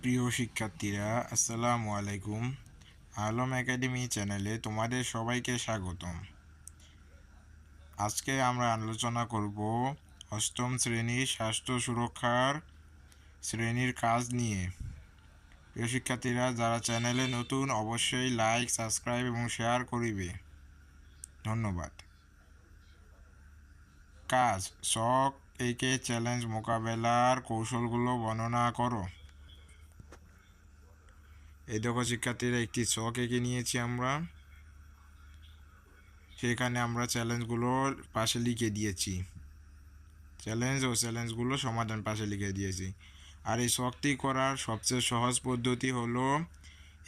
প্রিয় শিক্ষার্থীরা, আসসালামু আলাইকুম। আলম একাডেমি চ্যানেলে তোমাদের সবাইকে স্বাগতম। আজকে আমরা আলোচনা করব অষ্টম শ্রেণির স্বাস্থ্য সুরক্ষার শ্রেণির কাজ নিয়ে। প্রিয় শিক্ষার্থীরা, যারা চ্যানেলে নতুন, অবশ্যই লাইক, সাবস্ক্রাইব এবং শেয়ার করিবে। ধন্যবাদ। কাজ, শখ, একে চ্যালেঞ্জ মোকাবেলার কৌশলগুলো বর্ণনা করো। এই দেখো শিক্ষার্থীরা, একটি ছক এঁকে নিয়েছি আমরা। সেখানে আমরা চ্যালেঞ্জগুলো পাশে লিখে দিয়েছি। চ্যালেঞ্জ ও চ্যালেঞ্জগুলো সমাধান পাশে লিখে দিয়েছি। আর এই শখটি করার সবচেয়ে সহজ পদ্ধতি হলো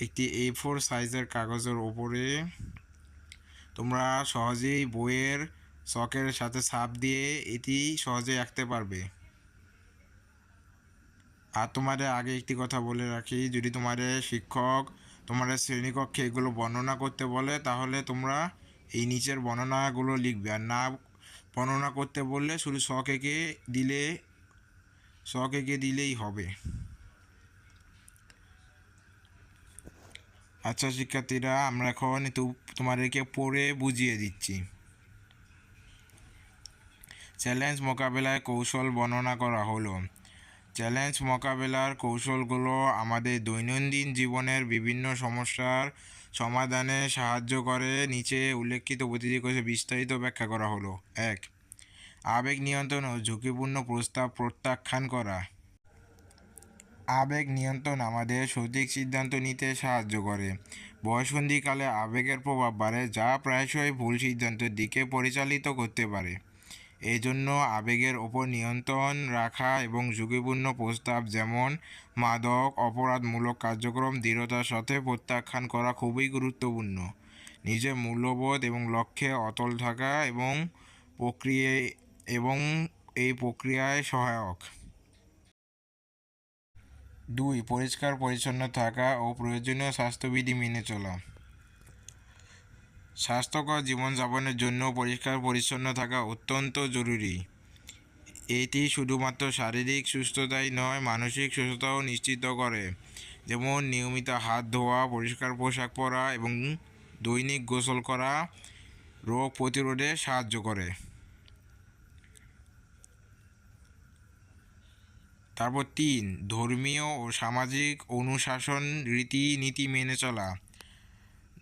একটি এ ফোর সাইজের কাগজের ওপরে তোমরা সহজেই বইয়ের শখের সাথে ছাপ দিয়ে এটি সহজেই আঁকতে পারবে। আর তোমাদের আগে একটি কথা বলে রাখি, যদি তোমাদের শিক্ষক, তোমাদের শ্রেণীকক্ষে এগুলো বর্ণনা করতে বলে, তাহলে তোমরা এই নিচের বর্ণনাগুলো লিখবে। আর না বর্ণনা করতে বললে শুধু শখ এঁকে দিলে, শখ এঁকে দিলেই হবে। আচ্ছা শিক্ষার্থীরা, আমরা এখন তোমাদেরকে পড়ে বুঝিয়ে দিচ্ছি। চ্যালেঞ্জ মোকাবেলায় কৌশল বর্ণনা করা হলো। চ্যালেঞ্জ মোকাবেলার কৌশলগুলো আমাদের দৈনন্দিন জীবনের বিভিন্ন সমস্যার সমাধানে সাহায্য করে। নিচে উল্লেখিত প্রতিটি বিস্তারিত ব্যাখ্যা করা হলো। এক, আবেগ নিয়ন্ত্রণ ও ঝুঁকিপূর্ণ প্রস্তাব প্রত্যাখ্যান করা। আবেগ নিয়ন্ত্রণ আমাদের সঠিক সিদ্ধান্ত নিতে সাহায্য করে। বয়সন্ধিকালে আবেগের প্রভাব বাড়ে, যা প্রায়শই ভুল সিদ্ধান্তের দিকে পরিচালিত করতে পারে। এই জন্য আবেগের ওপর নিয়ন্ত্রণ রাখা এবং ঝুঁকিপূর্ণ প্রস্তাব যেমন মাদক, অপরাধমূলক কার্যক্রম দৃঢ়তার সাথে প্রত্যাখ্যান করা খুবই গুরুত্বপূর্ণ। নিজের মূল্যবোধ এবং লক্ষ্যে অটল থাকা এবং প্রক্রিয়া, এবং এই প্রক্রিয়ায় সহায়ক। দুই পরিষ্কার পরিচ্ছন্ন থাকা ও প্রয়োজনীয় স্বাস্থ্যবিধি মেনে চলা। স্বাস্থ্যকর জীবনযাপনের জন্য পরিষ্কার পরিচ্ছন্ন থাকা অত্যন্ত জরুরি এটি শুধুমাত্র শারীরিক সুস্থতাই নয় মানসিক সুস্থতাও নিশ্চিত করে যেমন নিয়মিত হাত ধোয়া পরিষ্কার পোশাক পরা এবং দৈনিক গোসল করা রোগ প্রতিরোধে সাহায্য করে তারপর তিন ধর্মীয় ও সামাজিক অনুশাসন রীতিনীতি মেনে চলা।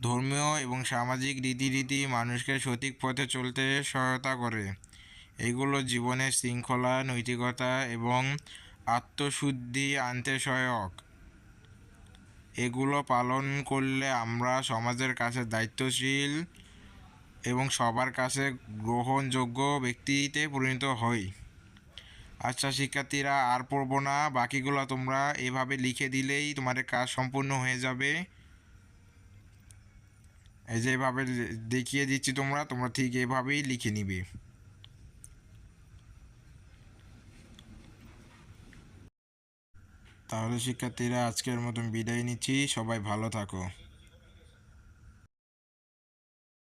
ধর্মীয় এবং সামাজিক রীতিনীতি মানুষকে সঠিক পথে চলতে সহায়তা করে। এগুলো জীবনের শৃঙ্খলা, নৈতিকতা এবং আত্মশুদ্ধি আনতে সহায়ক। এগুলো পালন করলে আমরা সমাজের কাছে দায়িত্বশীল এবং সবার কাছে গ্রহণযোগ্য ব্যক্তিতে পরিণত হই। আচ্ছা শিক্ষার্থীরা, আর পড়ব না, বাকিগুলো তোমরা এভাবে লিখে দিলেই তোমাদের কাজ সম্পূর্ণ হয়ে যাবে। এই যে এভাবে দেখিয়ে দিচ্ছি তোমরা তোমরা ঠিক এভাবেই লিখে নিবে। তাহলে শিক্ষার্থীরা, আজকের মতন বিদায় নিচ্ছি। সবাই ভালো থাকো।